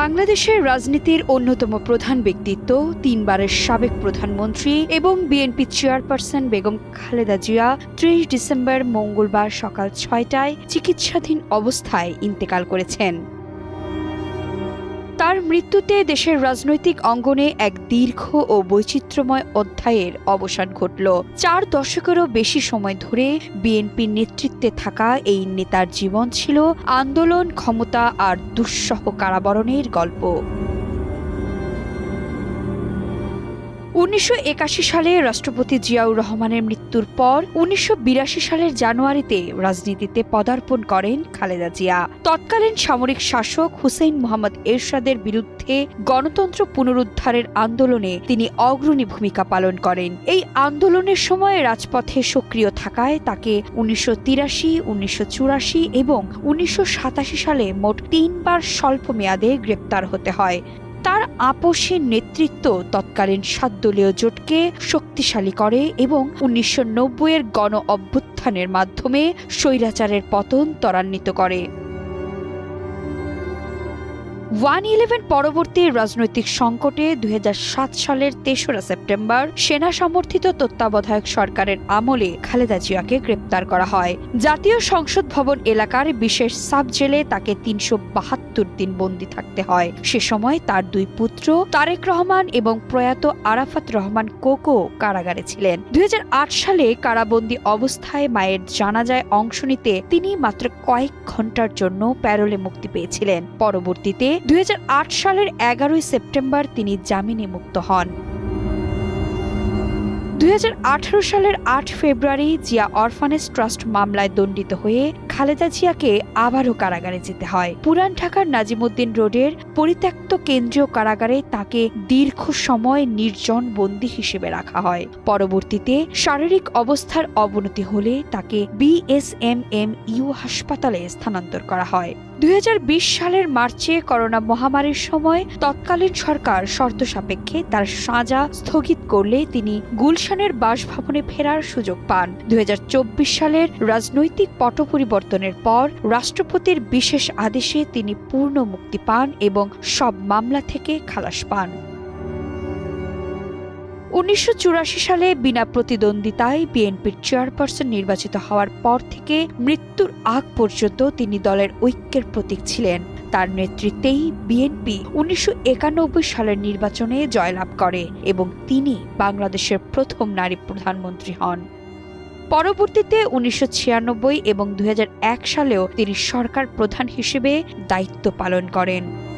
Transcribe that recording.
বাংলাদেশের রাজনীতির অন্যতম প্রধান ব্যক্তিত্ব, তিনবারের সাবেক প্রধানমন্ত্রী এবং বিএনপি চেয়ারপারসন বেগম খালেদা জিয়া ত্রিশ ডিসেম্বর মঙ্গলবার সকাল ছয়টায় চিকিৎসাধীন অবস্থায় ইন্তেকাল করেছেন। তার মৃত্যুতে দেশের রাজনৈতিক অঙ্গনে এক দীর্ঘ ও বৈচিত্র্যময় অধ্যায়ের অবসান ঘটল। চার দশকেরও বেশি সময় ধরে বিএনপির নেতৃত্বে থাকা এই নেতার জীবন ছিল আন্দোলন, ক্ষমতা আর দুঃসহ কারাবরণের গল্প। উনিশশো একাশি সালে রাষ্ট্রপতি জিয়াউর রহমানের মৃত্যুর পর উনিশশো বিরাশি সালের জানুয়ারিতে রাজনীতিতে পদার্পণ করেন খালেদা জিয়া। তৎকালীন সামরিক শাসক হুসেইন মোহাম্মদ এরশাদের বিরুদ্ধে গণতন্ত্র পুনরুদ্ধারের আন্দোলনে তিনি অগ্রণী ভূমিকা পালন করেন। এই আন্দোলনের সময় রাজপথে সক্রিয় থাকায় তাকে উনিশশো তিরাশি, উনিশশো এবং উনিশশো সাতাশি সালে মোট তিনবার স্বল্প মেয়াদে গ্রেপ্তার হতে হয়। তার আপোষের নেতৃত্ব তৎকালীন সাতদলীয় জোটকে শক্তিশালী করে এবং উনিশশো এর গণ অভ্যুত্থানের মাধ্যমে স্বৈরাচারের পতন ত্বরান্বিত করে। ওয়ান ইলেভেন পরবর্তী রাজনৈতিক সংকটে দুই হাজার সাত সালের তেসরা সেপ্টেম্বর সেনা সমর্থিত তত্ত্বাবধায়ক সরকারের আমলে খালেদা জিয়াকে গ্রেপ্তার করা হয়। জাতীয় সংসদ ভবন এলাকার বিশেষ সাব জেলে তাকে তিনশো বাহাত্তর দিন বন্দী থাকতে হয়। সে সময় তার দুই পুত্র তারেক রহমান এবং প্রয়াত আরাফাত রহমান কোকো কারাগারে ছিলেন। দু হাজার আট সালে কারাবন্দী অবস্থায় মায়ের জানাজায় অংশ নিতে তিনি মাত্র কয়েক ঘণ্টার জন্য প্যারোলে মুক্তি পেয়েছিলেন। পরবর্তীতে দুই হাজার আট সালের এগারোই সেপ্টেম্বর তিনি জামিনে মুক্ত হন। দুই হাজার আঠারো সালের আট ফেব্রুয়ারি জিয়া অরফানেজ ট্রাস্ট মামলায় দণ্ডিত হয়ে খালেদা জিয়াকে আবারও কারাগারে যেতে হয়। পুরান ঢাকার নাজিমুদ্দিন রোডের পরিত্যক্ত কেন্দ্রীয় কারাগারে তাকে দীর্ঘ সময় নির্জন বন্দী হিসেবে রাখা হয়। পরবর্তীতে শারীরিক অবস্থার অবনতি হলে তাকে বিএসএমএম ইউ হাসপাতালে স্থানান্তর করা হয়। দুই হাজার বিশ সালের মার্চে করোনা মহামারীর সময় তৎকালীন সরকার শর্ত সাপেক্ষে তার সাজা স্থগিত করলে তিনি গুলশানের বাসভবনে ফেরার সুযোগ পান। দুই হাজার চব্বিশ সালের রাজনৈতিক পট পরিবর্তনের পর রাষ্ট্রপতির বিশেষ আদেশে তিনি পূর্ণ মুক্তি পান এবং সব মামলা থেকে খালাস পান। উনিশশো চুরাশি সালে বিনা প্রতিদ্বন্দ্বিতায় বিএনপির চেয়ারপারসন নির্বাচিত হওয়ার পর থেকে মৃত্যুর আগ পর্যন্ত তিনি দলের ঐক্যের প্রতীক ছিলেন। তার নেতৃত্বেই বিএনপি উনিশশো একানব্বই সালের নির্বাচনে জয়লাভ করে এবং তিনি বাংলাদেশের প্রথম নারী প্রধানমন্ত্রী হন। পরবর্তীতে উনিশশো ছিয়ানব্বই এবং দু হাজার এক সালেও তিনি সরকার প্রধান হিসেবে দায়িত্ব পালন করেন।